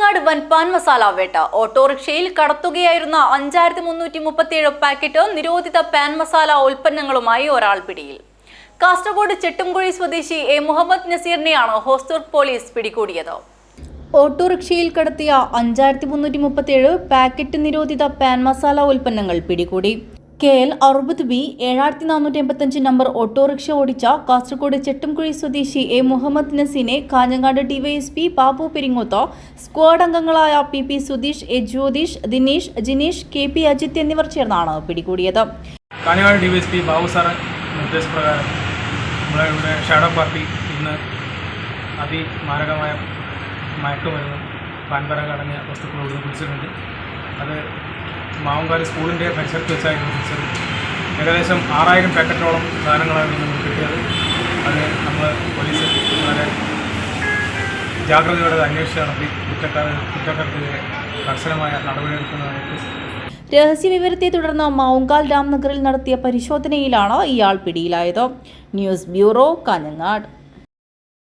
കാഞ്ഞങ്ങാട് വൻ പാൻ മസാല വേട്ട. ഓട്ടോറിക്ഷയിൽ കടത്തുകയായിരുന്ന അഞ്ചായിരത്തി മുന്നൂറ്റി മുപ്പത്തിയേഴ് പാക്കറ്റ് നിരോധിത പാൻ മസാല ഉൽപ്പന്നങ്ങളുമായി ഒരാൾ പിടിയിൽ. കാസർഗോഡ് ചെട്ടുംകുഴി സ്വദേശി എ. മുഹമ്മദ് നസീറിനെയാണ് ഹോസ്ദുർഗ് പോലീസ് പിടികൂടിയത്. ഓട്ടോറിക്ഷയിൽ കടത്തിയ അഞ്ചായിരത്തി മുന്നൂറ്റി മുപ്പത്തിയേഴ് പാക്കറ്റ് നിരോധിത പാൻ മസാല ഉൽപ്പന്നങ്ങൾ പിടികൂടി. കെ എൽ അറുപത് ബി ഏഴായിരത്തി നാനൂറ്റി എൺപത്തഞ്ച് നമ്പർ ഓട്ടോറിക്ഷ ഓടിച്ച കാസർഗോഡ് ചെട്ടുംകുഴി സ്വദേശി എ മുഹമ്മദ് നസീനെ കാഞ്ഞങ്ങാട് ഡിവൈഎസ്പി ബാബു പെരിങ്ങോത്ത സ്ക്വാഡ് അംഗങ്ങളായ P P Sudheesh A Jyothish Dinesh Jineesh K P Ajith എന്നിവർ ചേർന്നാണ് പിടികൂടിയത്. കാഞ്ഞങ്ങാട് ഡിവൈഎസ്പി ബാബു സാറ് നിർദ്ദേശപ്രകാരം നമ്മളെ ഇവിടെ ഷാഡോ പാർട്ടി ഇന്ന് അതിമാരകമായ മയക്കുമരുന്നും പാൻപരക അടങ്ങിയ വസ്തുക്കളോട് പിടിച്ചിട്ടുണ്ട് അത് മാവങ്കാരി സ്കൂളിന്റെ പരിസരത്ത് വെച്ചായിരുന്നു പിടിച്ചത് ഏകദേശം ആറായിരം പാക്കറ്റോളം സാധനങ്ങളാണ് നമുക്ക് കിട്ടിയത്. അത് നമ്മൾ പോലീസ് വളരെ ജാഗ്രതയോടെ അന്വേഷിച്ച് നടത്തി. കുറ്റക്കാർ കുറ്റക്കാർക്കെതിരെ കർശനമായ നടപടിയെടുക്കുന്നതായിട്ട് രഹസ്യവിവരത്തെ തുടർന്ന് മൗങ്കാൽ രാംനഗറിൽ നടത്തിയ പരിശോധനയിലാണ് ഇയാൾ പിടിയിലായത്. News bureau Kanhangad.